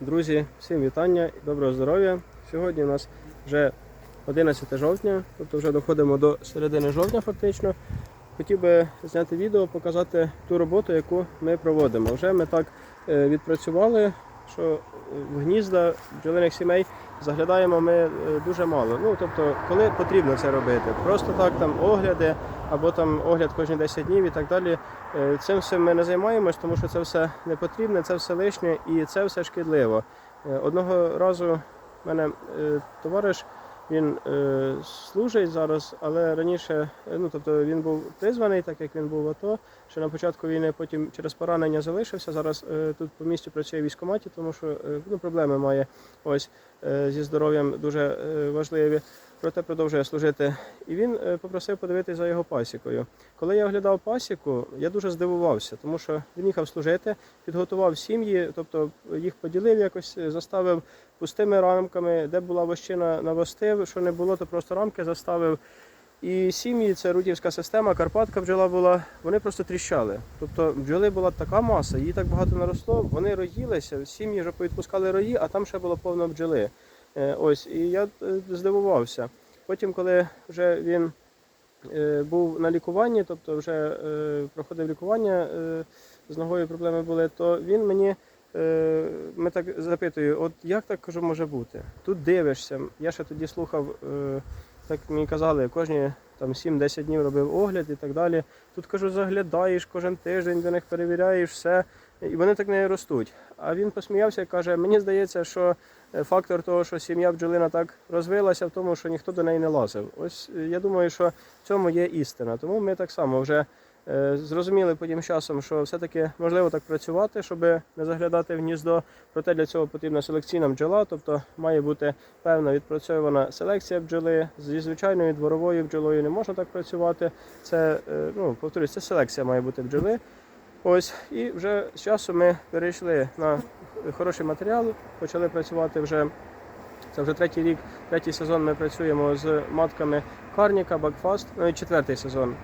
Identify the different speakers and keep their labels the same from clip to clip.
Speaker 1: Друзі, всім вітання і доброго здоров'я. Сьогодні у нас вже 11 жовтня, тобто вже доходимо до середини жовтня фактично. Хотів би зняти відео, показати ту роботу, яку ми проводимо. Вже ми так е, відпрацювали, що в гнізда бджолиних сімей заглядаємо ми е, дуже мало. Ну тобто, коли потрібно це робити. Просто так там огляди або там огляд кожні 10 днів і так далі. Е, Цим всім ми не займаємось, тому що це все не потрібне, це все лишнє і це все шкідливо. Е, Одного разу в мене е, товариш. Він служить зараз, але раніше, ну тобто він був призваний, так як він був в АТО. Ще на початку війни, потім через поранення залишився. Зараз тут по місті працює в військкоматі, тому що ну, проблеми має ось зі здоров'ям дуже е, важливі. Проте продовжує служити. І він е, попросив подивитися за його пасікою. Коли я оглядав пасіку, я дуже здивувався, тому що він їхав служити, підготував сім'ї, тобто їх поділив якось, е, заставив пустими рамками, де була вощина навостив, що не було, то просто рамки заставив. І сім'ї, це рудівська система, Карпатка бджола була, вони просто тріщали. Тобто бджоли була така маса, її так багато наросло, вони роїлися, сім'ї вже повідпускали рої, а там ще було повно бджоли. Е, Ось, і я е, здивувався. Потім, коли вже він е, був на лікуванні, тобто вже проходив лікування, з ногою проблеми були, то він мені. Ми так запитую, от як так кажу, може бути? Тут дивишся. Я ще тоді слухав, так мені казали, кожні там 7-10 днів робив огляд і так далі. Тут кажу, заглядаєш кожен тиждень, до них перевіряєш все, і вони так не ростуть. А він посміявся і каже: мені здається, що е, фактор того, що сім'я бджолина так розвилася, в тому, що ніхто до неї не лазив. Ось е, я думаю, що в цьому є істина. Тому ми так само вже зрозуміли потім часом, що все-таки можливо так працювати, щоб не заглядати в гніздо. Проте для цього потрібна селекційна бджола, тобто має бути певна відпрацьована селекція бджоли. Зі звичайною дворовою бджолою не можна так працювати. Це е, ну повторюсь, це селекція має бути бджоли. Ось і вже з часу ми перейшли на хороший матеріал, почали працювати вже. Це вже третій рік, третій сезон ми працюємо з матками Карніка, Бакфаст, ну і четвертий сезон.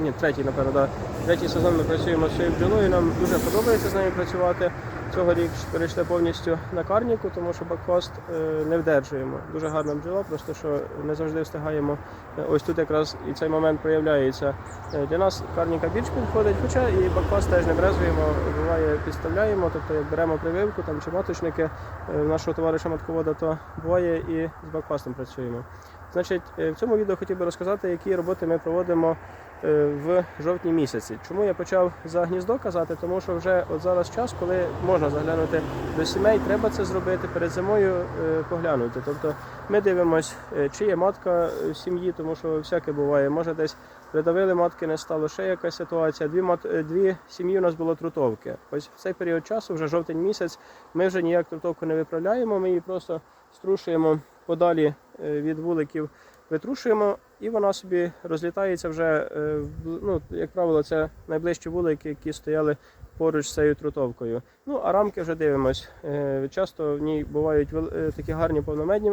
Speaker 1: Ні, третій, напевно, да. Третій сезон ми працюємо з цією бджолою. Нам дуже подобається з нею працювати. Цього рік перейшли повністю на карніку, тому що бакфаст е, не вдержуємо. Дуже гарна бджола, просто що не завжди встигаємо. Е, Ось тут якраз і цей момент проявляється. Е, Для нас карніка більш підходить, хоча і бакфаст теж не брезуємо, буває підставляємо, тобто як беремо прививку там, чи маточники нашого товариша матковода, то буває і з бакфастом працюємо. Значить, е, в цьому відео хотів би розказати, які роботи ми проводимо е, в жовтні місяці. Чому я почав за гніздо казати? Тому що вже от зараз час, коли можна заглянути до сімей, треба це зробити перед зимою е, поглянути. Тобто ми дивимося, чи є матка в сім'ї, тому що всяке буває. Може десь придавили матки, не стало ще якась ситуація. Дві мат... дві сім'ї у нас було трутовки. Ось в цей період часу, вже жовтень місяць, ми вже ніяк трутовку не виправляємо. Ми її просто струшуємо подалі е, від вуликів витрушуємо, і вона собі розлітається вже, е, ну, як правило, це найближчі вулики, які стояли поруч з цією трутовкою. Ну, а рамки вже дивимось. Е, Часто в ній бувають такі гарні повномедні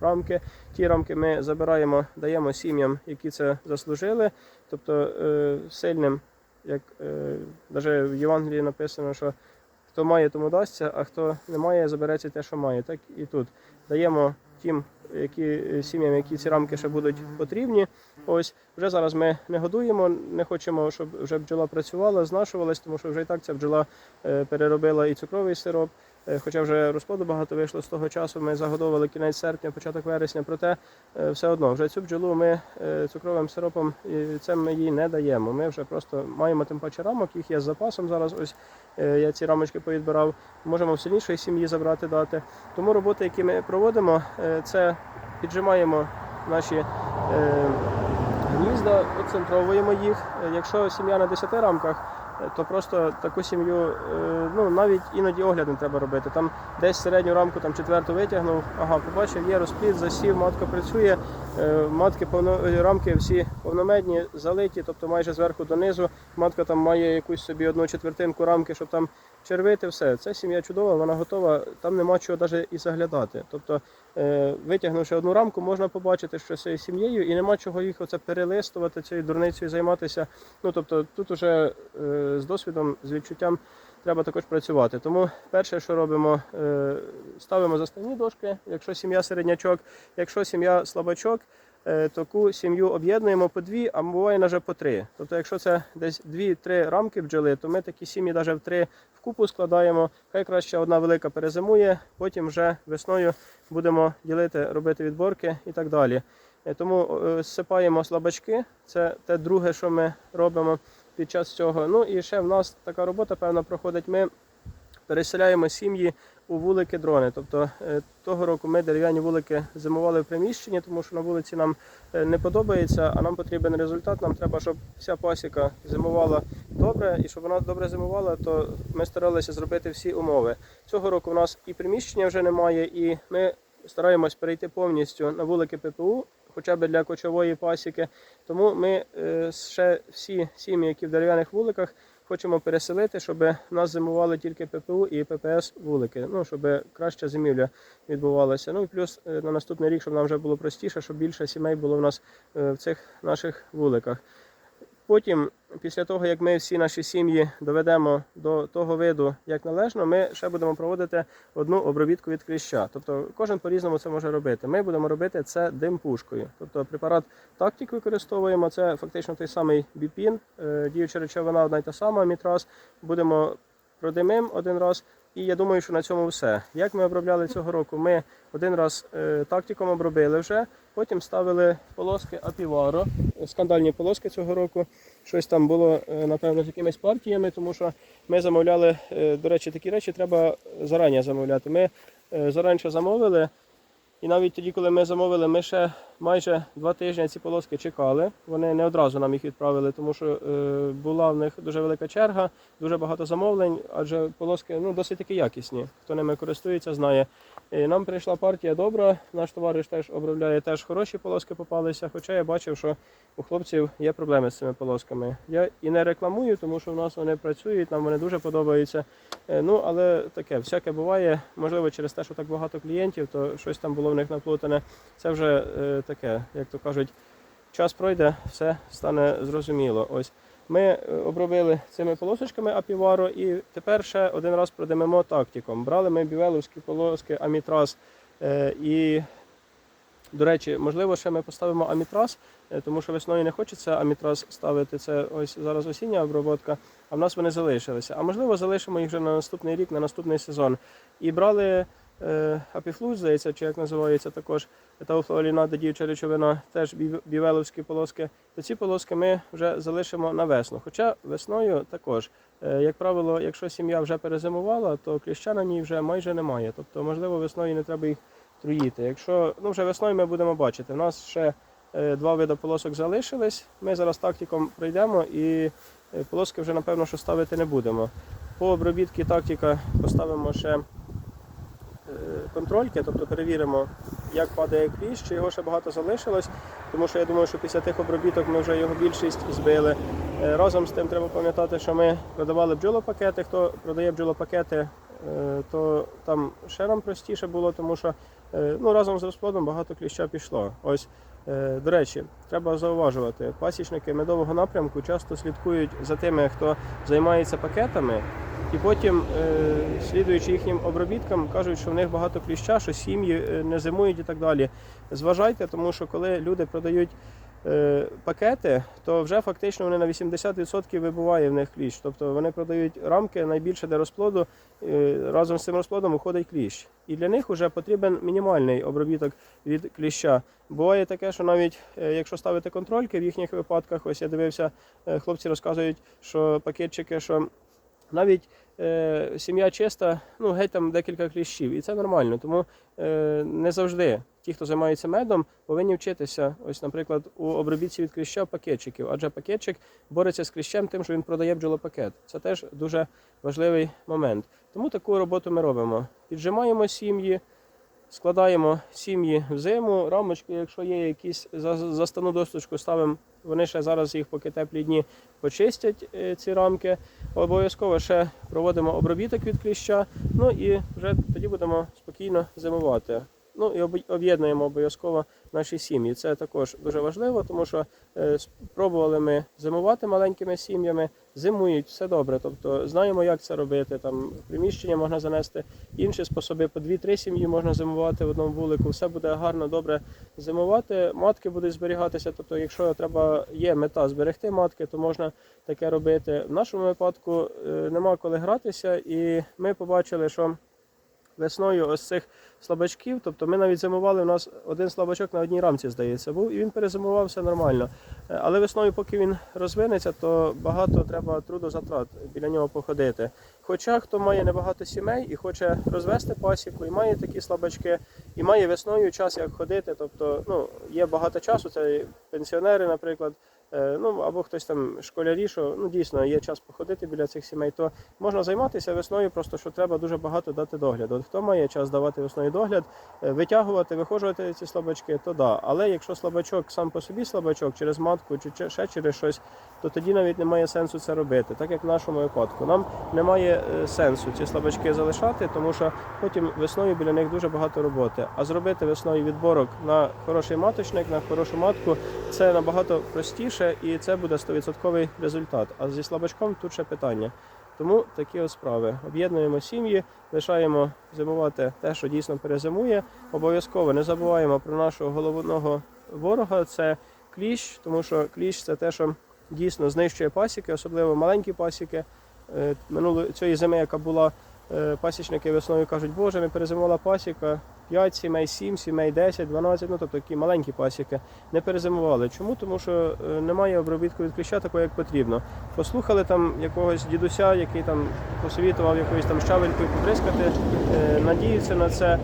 Speaker 1: рамки. Ті рамки ми забираємо, даємо сім'ям, які це заслужили, тобто сильним, як навіть в Євангелії написано, що хто має, тому дасться, а хто не має, забереться те, що має. Так і тут даємо тим, які е, сім'ям, які ці рамки ще будуть потрібні. Ось вже зараз ми не годуємо, не хочемо, щоб вже бджола працювала, знашувалась, тому що вже і так ця бджола е, переробила і цукровий сироп. Е, Хоча вже розплоду багато вийшло з того часу, ми загодовували кінець серпня, початок вересня. Проте е, все одно вже цю бджолу ми е, цукровим сиропом це ми їй не даємо. Ми вже просто маємо тим паче рамок, їх є з запасом зараз. Ось я ці рамочки повідбирав. Можемо в сильнішої сім'ї забрати дати. Тому роботи, які ми проводимо, це піджимаємо наші гнізда, оцентровуємо їх. Якщо сім'я на 10 рамках, то просто таку сім'ю е, ну, навіть іноді огляд не треба робити. Там десь середню рамку там, четверту витягнув, ага, побачив, є розплід, засів, матка працює, е, матки повно, е, рамки всі повномедні, залиті, тобто майже зверху донизу. Матка там має якусь собі одну четвертинку рамки, щоб там червити, все. Це сім'я чудова, вона готова, там нема чого навіть і заглядати. Тобто, е, витягнувши одну рамку, можна побачити, що цією сім'єю, і нема чого їх оце перелистувати, цією дурницею займатися. Ну тобто тут уже е, з досвідом, з відчуттям треба також працювати. Тому перше, що робимо, е, ставимо заставні дошки, якщо сім'я середнячок, якщо сім'я слабачок. Е, Таку сім'ю об'єднуємо по дві, а буває навіть по три. Тобто, якщо це десь дві-три рамки бджоли, то ми такі сім'ї навіть в три вкупу складаємо. Хай краще одна велика перезимує, потім вже весною будемо ділити, робити відборки і так далі. Е, Тому е, зсипаємо слабачки, це те друге, що ми робимо під час цього. Ну і ще в нас така робота, певна, проходить. Ми переселяємо сім'ї у вулики дрони. Тобто е, того року ми дерев'яні вулики зимували в приміщенні, тому що на вулиці нам е, не подобається, а нам потрібен результат. Нам треба, щоб вся пасіка зимувала добре, і щоб вона добре зимувала, то ми старалися зробити всі умови. Цього року у нас і приміщення вже немає, і ми стараємось перейти повністю на вулики ППУ. Хоча б для кочової пасіки, тому ми е, ще всі сім'ї, які в дерев'яних вуликах, хочемо переселити, щоб нас зимували тільки ППУ і ППС вулики. Ну щоб краща зимівля відбувалася. Ну і плюс е, на наступний рік, щоб нам вже було простіше, щоб більше сімей було в нас е, в цих наших вуликах. Потім, після того, як ми всі наші сім'ї доведемо до того виду, як належно, ми ще будемо проводити одну обробітку від кліща. Тобто кожен по-різному це може робити. Ми будемо робити це дим-пушкою. Тобто препарат тактик використовуємо, це фактично той самий біпін, е, діюча речовина одна й та сама, мітраз. Будемо продимим один раз. І я думаю, що на цьому все. Як ми обробляли цього року? Ми один раз е, тактиком обробили вже, потім ставили полоски апіваро, е, скандальні полоски цього року. Щось там було, е, напевно, з якимись партіями, тому що ми замовляли, е, до речі, такі речі треба зарані замовляти. Ми е, зараніше замовили, і навіть тоді, коли ми замовили, ми ще майже два тижні ці полоски чекали. Вони не одразу нам їх відправили, тому що е, була в них дуже велика черга, дуже багато замовлень, адже полоски ну, досить таки якісні. Хто ними користується, знає. І нам прийшла партія добра. Наш товариш теж обробляє теж хороші полоски попалися. Хоча я бачив, що у хлопців є проблеми з цими полосками. Я і не рекламую, тому що в нас вони працюють, нам вони дуже подобаються. Е, Ну, але таке, всяке буває. Можливо, через те, що так багато клієнтів, то щось там було в них наплутане. Це вже е, таке, як то кажуть, час пройде, все стане зрозуміло. Ось ми е, обробили цими полосочками апіваро і тепер ще один раз продимемо тактиком. Брали ми бівеловські полоски амітраз е, і. До речі, можливо, ще ми поставимо амітраз, е, тому що весною не хочеться амітраз ставити. Це ось зараз осіння обробка, а в нас вони залишилися. А можливо, залишимо їх вже на наступний рік, на наступний сезон. І брали апіфлуз, здається, чи як називається також етауфлуоріната, діюча речовина, теж бівеловські полоски. То ці полоски ми вже залишимо на весну. Хоча весною також, е, як правило, якщо сім'я вже перезимувала, то кліща на ній вже майже немає. Тобто, можливо, весною не треба їх труїти. Якщо ну вже весною ми будемо бачити, у нас ще е, два види полосок залишились. Ми зараз тактиком пройдемо і е, полоски вже напевно що ставити не будемо. По обробітки тактика поставимо ще е, контрольки, тобто перевіримо, як падає кліщ, чи його ще багато залишилось, тому що я думаю, що після тих обробіток ми вже його більшість збили. Е, Разом з тим треба пам'ятати, що ми продавали бджолопакети. Хто продає бджолопакети, е, то там ще нам простіше було, тому що е, ну, разом з розплодом багато кліща пішло. Ось, е, до речі, треба зауважувати, пасічники медового напрямку часто слідкують за тими, хто займається пакетами. І потім, е, слідуючи їхнім обробіткам, кажуть, що в них багато кліща, що сім'ї е, не зимують і так далі. Зважайте, тому що коли люди продають е, пакети, то вже фактично вони на 80% вибуває в них кліщ. Тобто вони продають рамки найбільше де розплоду, разом з цим розплодом виходить кліщ. І для них вже потрібен мінімальний обробіток від кліща. Буває таке, що навіть якщо ставити контрольки в їхніх випадках, ось я дивився, хлопці розказують, що пакетчики, що навіть е, сім'я чиста, ну геть там декілька кліщів, і це нормально. Тому е, не завжди ті, хто займається медом, повинні вчитися. Ось, наприклад, у обробітці від кліща пакетчиків, адже пакетчик бореться з кліщем тим, що він продає бджолопакет. Це теж дуже важливий момент. Тому таку роботу ми робимо. Піджимаємо сім'ї. Складаємо сім'ї в зиму, рамочки, якщо є якісь за заставну досточку, ставимо. Вони ще зараз їх, поки теплі дні, почистять е, ці рамки. Обов'язково ще проводимо обробіток від кліща. Ну і вже тоді будемо спокійно зимувати. Ну і об- об'єднуємо обов'язково наші сім'ї. Це також дуже важливо, тому що е, спробували ми зимувати маленькими сім'ями, зимують все добре. Тобто знаємо, як це робити. Там приміщення можна занести інші способи. По 2-3 сім'ї можна зимувати в одному вулику. Все буде гарно, добре зимувати. Матки будуть зберігатися. Тобто, якщо треба є мета зберегти матки, то можна таке робити. В нашому випадку е, нема коли гратися, і ми побачили, що весною ось цих слабачків, тобто ми навіть зимували, у нас один слабачок на одній рамці, здається, був, і він перезимувався нормально. Але весною, поки він розвинеться, то багато треба трудозатрат біля нього походити. Хоча хто має небагато сімей і хоче розвести пасіку, і має такі слабачки, і має весною час як ходити. Тобто, ну, є багато часу, це пенсіонери, наприклад. е, Ну, або хтось там школярі, що ну дійсно є час походити біля цих сімей, то можна займатися весною, просто що треба дуже багато дати догляду. От хто має час давати весною догляд, е, витягувати, вихожувати ці слабачки, то да. Але якщо слабачок сам по собі слабачок через матку чи чи- ще через щось, то тоді навіть немає сенсу це робити. Так як в нашому випадку. Нам немає е, сенсу ці слабачки залишати, тому що потім весною біля них дуже багато роботи. А зробити весною відборок на хороший маточник, на хорошу матку це набагато простіше і це буде 100% результат. А зі слабачком тут ще питання. Тому такі ось справи. Об'єднуємо сім'ї, лишаємо зимувати те, що дійсно перезимує. Обов'язково не забуваємо про нашого головного ворога це кліщ, тому що кліщ це те, що дійсно знищує пасіки, особливо маленькі пасіки. Е, Минулої цієї зими, яка була, е, пасічники весною кажуть, боже, ми перезимувала пасіка. 5 сімей, 7 сімей, 10, 12, ну тобто такі маленькі пасіки не перезимували. Чому? Тому що е, немає обробітку від кліща такого, як потрібно. Послухали там якогось дідуся, який там посовітував якоюсь там щавелькою побризкати, е, надіються на це.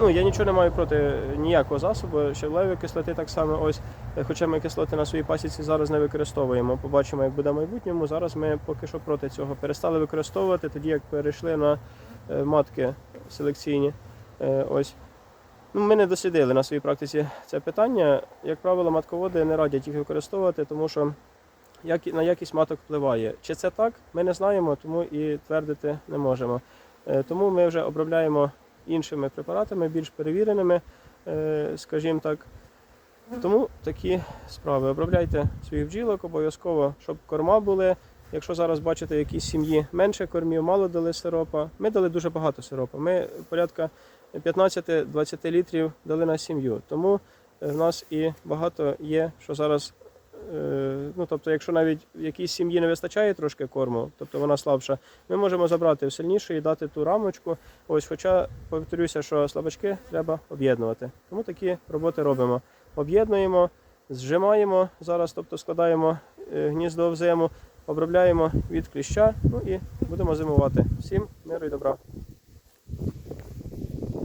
Speaker 1: Ну я нічого не маю проти ніякого засобу. Щавлевої кислоти так само. Ось, хоча ми кислоти на своїй пасіці зараз не використовуємо. Побачимо, як буде в майбутньому. Зараз ми поки що проти цього перестали використовувати, тоді як перейшли на е, матки селекційні. Ось. Ну, ми не дослідили на своїй практиці це питання. Як правило, матководи не радять їх використовувати, тому що на якість маток впливає. Чи це так, ми не знаємо, тому і твердити не можемо. Е, Тому ми вже обробляємо іншими препаратами, більш перевіреними, е, скажімо так. Тому такі справи. Обробляйте своїх бджілок обов'язково, щоб корма були. Якщо зараз бачите, в якійсь сім'ї менше кормів, мало дали сиропа. Ми дали дуже багато сиропа. Ми порядка 15-20 літрів дали на сім'ю. Тому е, в нас і багато є, що зараз. е, Ну, тобто, якщо навіть в якійсь сім'ї не вистачає трошки корму, тобто вона слабша, ми можемо забрати в сильнішу і дати ту рамочку. Ось, хоча повторюся, що слабачки треба об'єднувати. Тому такі роботи робимо. Об'єднуємо, зжимаємо зараз, тобто складаємо е, гніздо в зиму, обробляємо від кліща, ну і будемо зимувати. Всім миру і добра.